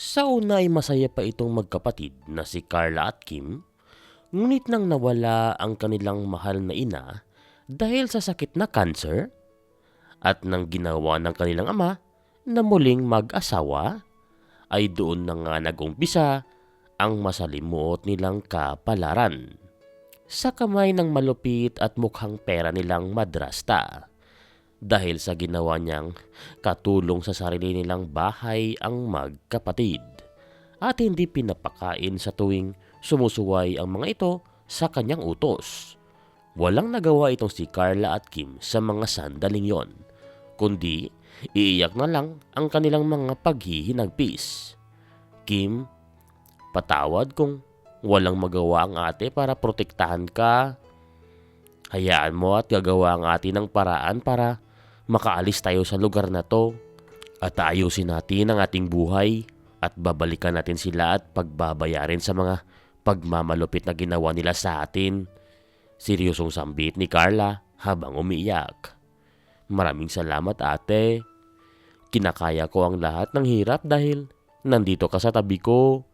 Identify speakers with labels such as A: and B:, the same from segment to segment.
A: Sa una ay masaya pa itong magkapatid na si Carla at Kim, ngunit nang nawala ang kanilang mahal na ina dahil sa sakit na cancer at nang ginawa ng kanilang ama na muling mag-asawa, ay doon na nga nagumpisa ang masalimuot nilang kapalaran. Sa kamay ng malupit at mukhang pera nilang madrasta dahil sa ginawa niyang katulong sa sarili nilang bahay ang magkapatid at hindi pinapakain sa tuwing sumusuway ang mga ito sa kanyang utos. Walang nagawa itong si Carla at Kim sa mga sandaling yon, kundi iiyak na lang ang kanilang mga paghihinagpis. Kim, patawad kung walang magawa ang ate para protektahan ka. Hayaan mo at gagawa ang ate ng paraan para makaalis tayo sa lugar na to at ayusin natin ang ating buhay at babalikan natin sila at pagbabayarin sa mga pagmamalupit na ginawa nila sa atin. Seryosong sambit ni Carla habang umiiyak. Maraming salamat ate. Kinakaya ko ang lahat ng hirap dahil nandito ka sa tabi ko.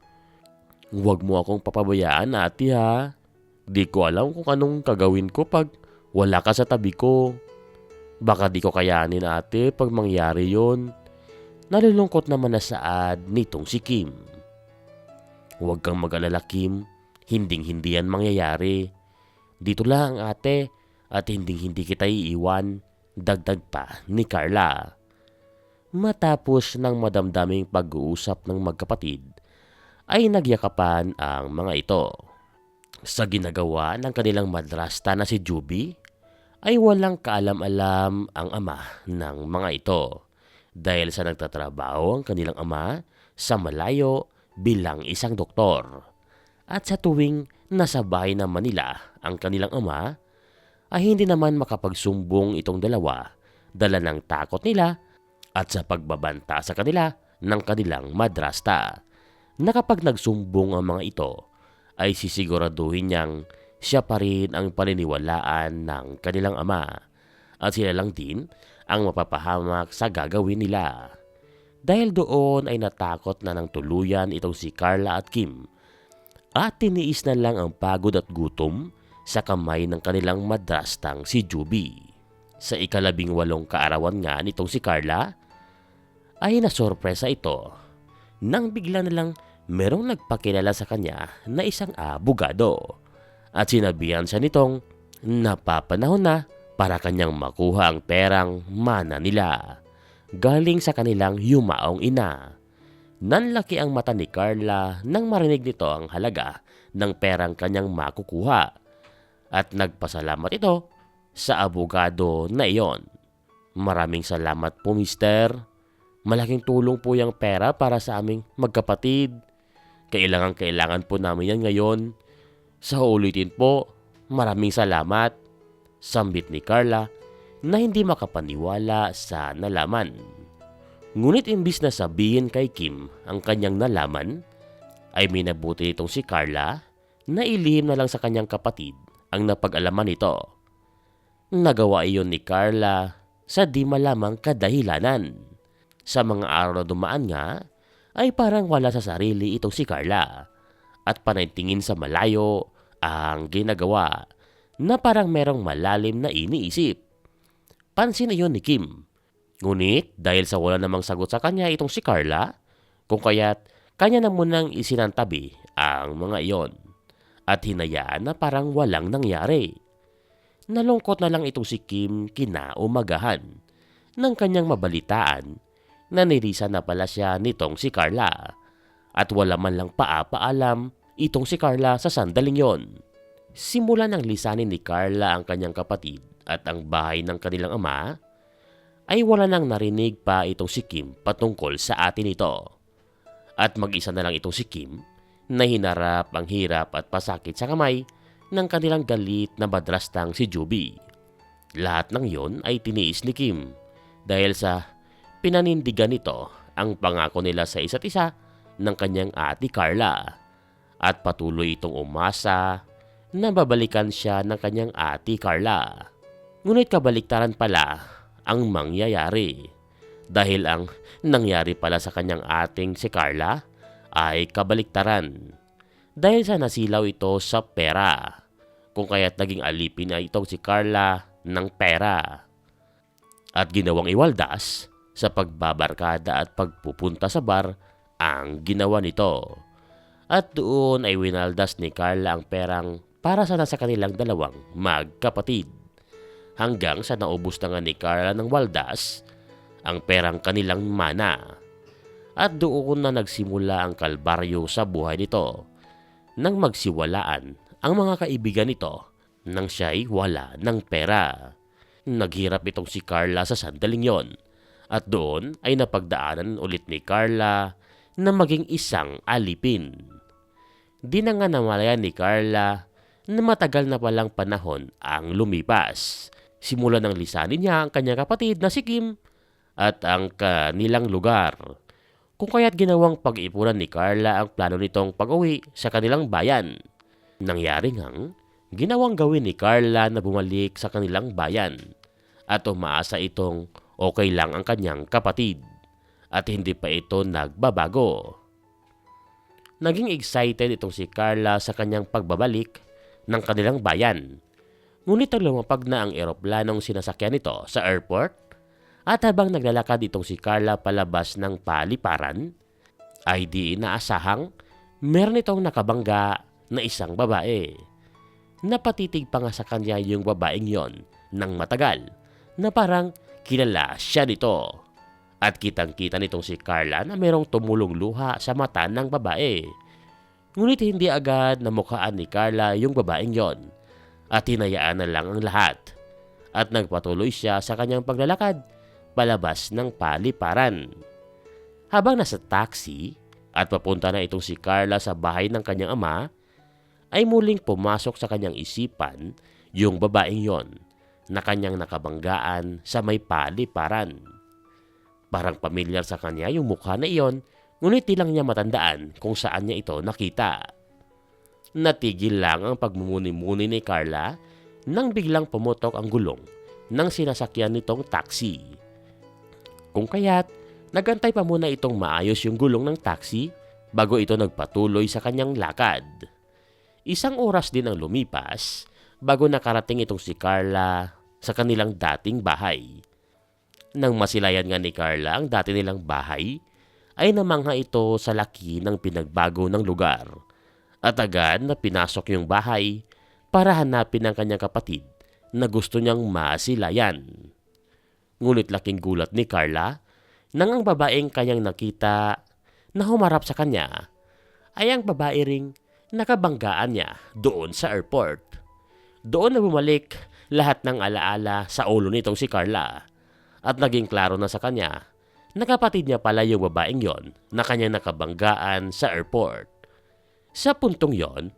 A: Huwag mo akong papabayaan ate ha. Di ko alam kung anong kagawin ko pag wala ka sa tabi ko. Baka di ko kayanin ate pag mangyari yon. Nalulungkot naman na saad nitong si Kim. Huwag kang mag-alala Kim, hinding hindi yan mangyayari. Dito lang ate at hinding hindi kita iiwan, dagdag pa ni Carla. Matapos ng madamdaming pag-uusap ng magkapatid, ay nagyakapan ang mga ito. Sa ginagawa ng kanilang madrasta na si Juby, ay walang kaalam-alam ang ama ng mga ito dahil sa nagtatrabaho ang kanilang ama sa malayo bilang isang doktor. At sa tuwing nasa bahay ng Manila ang kanilang ama, ay hindi naman makapagsumbong itong dalawa dala ng takot nila at sa pagbabanta sa kanila ng kanilang madrasta na nagsumbong ang mga ito ay sisiguraduhin niyang siya pa rin ang paniniwalaan ng kanilang ama at sila lang din ang mapapahamak sa gagawin nila. Dahil doon ay natakot na ng tuluyan itong si Carla at Kim at tiniis na lang ang pagod at gutom sa kamay ng kanilang madrastang si Juby. Sa ikalabing walong kaarawan nga nitong si Carla ay nasorpresa ito nang bigla na lang merong nagpakilala sa kanya na isang abogado at sinabihan siya nitong napapanahon na para kanyang makuha ang perang mana nila galing sa kanilang yumaong ina. Nanlaki ang mata ni Carla nang marinig nito ang halaga ng perang kanyang makukuha at nagpasalamat ito sa abogado na iyon. Maraming salamat po mister. Malaking tulong po yung pera para sa aming magkapatid. Kailangan kailangan po namin yan ngayon. Sa ulitin po, maraming salamat. Sambit ni Carla na hindi makapaniwala sa nalaman. Ngunit imbis na sabihin kay Kim ang kanyang nalaman, ay minabuti nitong si Carla na ilihim na lang sa kanyang kapatid ang napag-alaman nito. Nagawa iyon ni Carla sa di malamang kadahilanan. Sa mga araw na dumaan nga, ay parang wala sa sarili itong si Carla at panay tingin sa malayo ang ginagawa na parang merong malalim na iniisip. Pansin yun ni Kim. Ngunit dahil sa wala namang sagot sa kanya itong si Carla, kung kaya't kanya na munang isinantabi ang mga iyon at hinayaan na parang walang nangyari. Nalungkot na lang itong si Kim kinaumagahan ng kanyang mabalitaan na nirisa na pala siya nitong si Carla at wala man lang paapaalam itong si Carla sa sandaling yon. Simula ng lisanin ni Carla ang kanyang kapatid at ang bahay ng kanilang ama, ay wala nang narinig pa itong si Kim patungkol sa atin ito. At mag-isa na lang itong si Kim na hinarap ang hirap at pasakit sa kamay ng kanilang galit na madrastang si Juby. Lahat ng yon ay tiniis ni Kim dahil sa pinanindigan nito ang pangako nila sa isa't isa ng kanyang ate Carla at patuloy itong umasa na babalikan siya ng kanyang ate Carla. Ngunit kabaliktaran pala ang mangyayari. Dahil ang nangyari pala sa kanyang ating si Carla ay kabaliktaran dahil sa nasilaw ito sa pera kung kaya't naging alipin na itong si Carla ng pera at ginawang iwaldas sa pagbabarkada at pagpupunta sa bar ang ginawa nito. At doon ay winaldas ni Carla ang perang para sana sa kanilang dalawang magkapatid. Hanggang sa naubos na nga ni Carla ng waldas ang perang kanilang mana. At doon na nagsimula ang kalbaryo sa buhay nito nang magsiwalaan ang mga kaibigan nito nang siya'y wala ng pera. Naghirap itong si Carla sa sandaling yon at doon ay napagdaanan ulit ni Carla na maging isang alipin. Di na nga namalayan ni Carla na matagal na palang panahon ang lumipas. Simula ng lisanin niya ang kanyang kapatid na si Kim at ang kanilang lugar. Kung kaya't ginawang pag-ipunan ni Carla ang plano nitong pag-uwi sa kanilang bayan. Nangyari ngang ginawang gawin ni Carla na bumalik sa kanilang bayan at umaasa itong okay lang ang kanyang kapatid at hindi pa ito nagbabago. Naging excited itong si Carla sa kanyang pagbabalik ng kanilang bayan. Ngunit ang lumapag na ang eroplanong sinasakyan nito sa airport at habang naglalakad itong si Carla palabas ng paliparan, ay di inaasahang meron itong nakabangga na isang babae. Napatitig pa nga sa kanya yung babaeng yon ng matagal na parang kilala siya nito. At kitang-kita nitong si Carla na merong tumulong luha sa mata ng babae. Ngunit hindi agad namukhaan ni Carla yung babaeng yon at hinayaan na lang ang lahat. At nagpatuloy siya sa kanyang paglalakad palabas ng paliparan. Habang nasa taxi at papunta na itong si Carla sa bahay ng kanyang ama, ay muling pumasok sa kanyang isipan yung babaeng yon na kanyang nakabanggaan sa may paliparan. Parang pamilyar sa kanya yung mukha na iyon, ngunit di lang niya matandaan kung saan niya ito nakita. Natigil lang ang pagmumuni-muni ni Carla nang biglang pumutok ang gulong ng sinasakyan nitong taxi. Kung kaya't, nagantay pa muna itong maayos yung gulong ng taxi bago ito nagpatuloy sa kanyang lakad. Isang oras din ang lumipas bago nakarating itong si Carla sa kanilang dating bahay. Nang masilayan nga ni Carla ang dati nilang bahay, ay namangha ito sa laki ng pinagbago ng lugar. At agad na pinasok yung bahay para hanapin ang kanyang kapatid na gusto niyang masilayan. Ngunit laking gulat ni Carla nang ang babaeng kanyang nakita na humarap sa kanya ay ang babae ring nakabanggaan niya doon sa airport. Doon na bumalik lahat ng alaala sa ulo nitong si Carla at naging klaro na sa kanya na kapatid niya pala yung babaeng yon na kanyang nakabanggaan sa airport. Sa puntong yon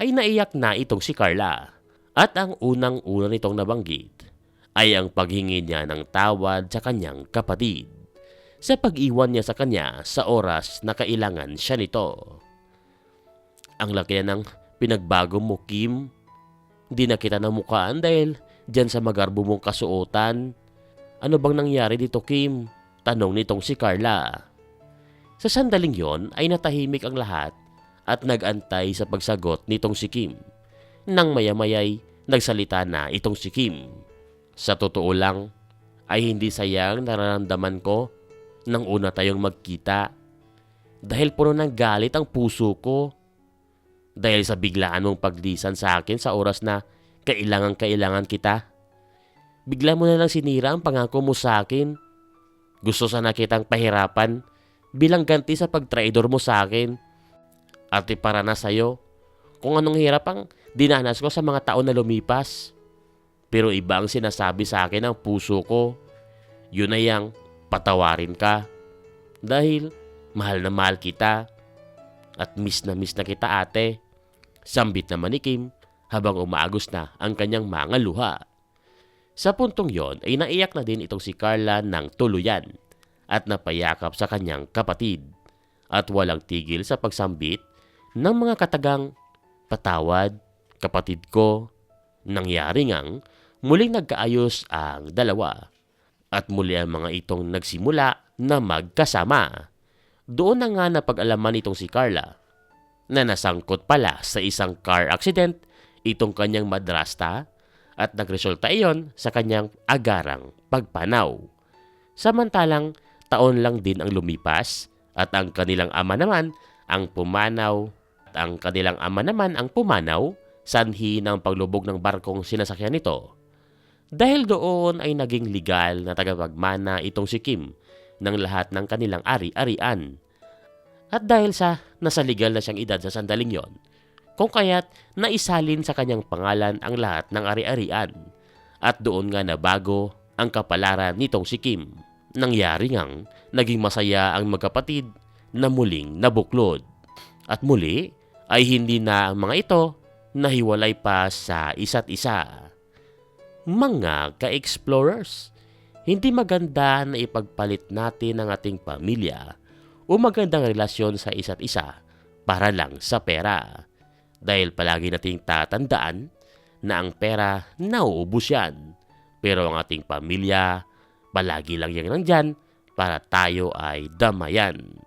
A: ay naiyak na itong si Carla at ang unang-una nitong nabanggit ay ang paghingi niya ng tawad sa kanyang kapatid sa pag-iwan niya sa kanya sa oras na kailangan siya nito. Ang laki ng pinagbago mo, Kim. Di na kita namukaan dahil dyan sa magarbo mong kasuotan ano bang nangyari dito, Kim? Tanong nitong si Carla. Sa sandaling yon ay natahimik ang lahat at nagantay sa pagsagot nitong si Kim. Nang mayamayay, nagsalita na itong si Kim. Sa totoo lang, ay hindi sayang nararamdaman ko nang una tayong magkita. Dahil puno ng galit ang puso ko. Dahil sa biglaan mong paglisan sa akin sa oras na kailangan-kailangan kita. Bigla mo na lang sinira ang pangako mo sa akin. Gusto sana kitang pahirapan bilang ganti sa pagtraidor mo sa akin. At para na sa'yo kung anong hirap ang dinanas ko sa mga taon na lumipas. Pero iba ang sinasabi sa akin ng puso ko. Yun na yang patawarin ka. Dahil mahal na mahal kita. At miss na miss na kita ate. Sambit naman ni Kim habang umaagos na ang kanyang mga luha. Sa puntong yon ay naiyak na din itong si Carla ng tuluyan at napayakap sa kanyang kapatid at walang tigil sa pagsambit ng mga katagang patawad, kapatid ko. Nangyari ngang muling nagkaayos ang dalawa at muli ang mga itong nagsimula na magkasama. Doon na nga napag-alaman itong si Carla na nasangkot pala sa isang car accident itong kanyang madrasta at nagresulta iyon sa kanyang agarang pagpanaw. Samantalang taon lang din ang lumipas at ang kanilang ama naman ang pumanaw at ang kanilang ama naman ang pumanaw sanhi ng paglubog ng barkong sinasakyan nito. Dahil doon ay naging legal na tagapagmana itong si Kim ng lahat ng kanilang ari-arian. At dahil sa nasa legal na siyang edad sa sandaling yon, kung kaya't naisalin sa kanyang pangalan ang lahat ng ari-arian. At doon nga na bago ang kapalaran nitong si Kim. Nangyari ngang naging masaya ang magkapatid na muling nabuklod. At muli ay hindi na ang mga ito nahiwalay pa sa isa't isa. Mga ka-explorers, hindi maganda na ipagpalit natin ang ating pamilya o magandang relasyon sa isa't isa para lang sa pera. Dahil palagi nating tatandaan na ang pera nauubos yan. Pero ang ating pamilya, palagi lang yan nandyan para tayo ay damayan.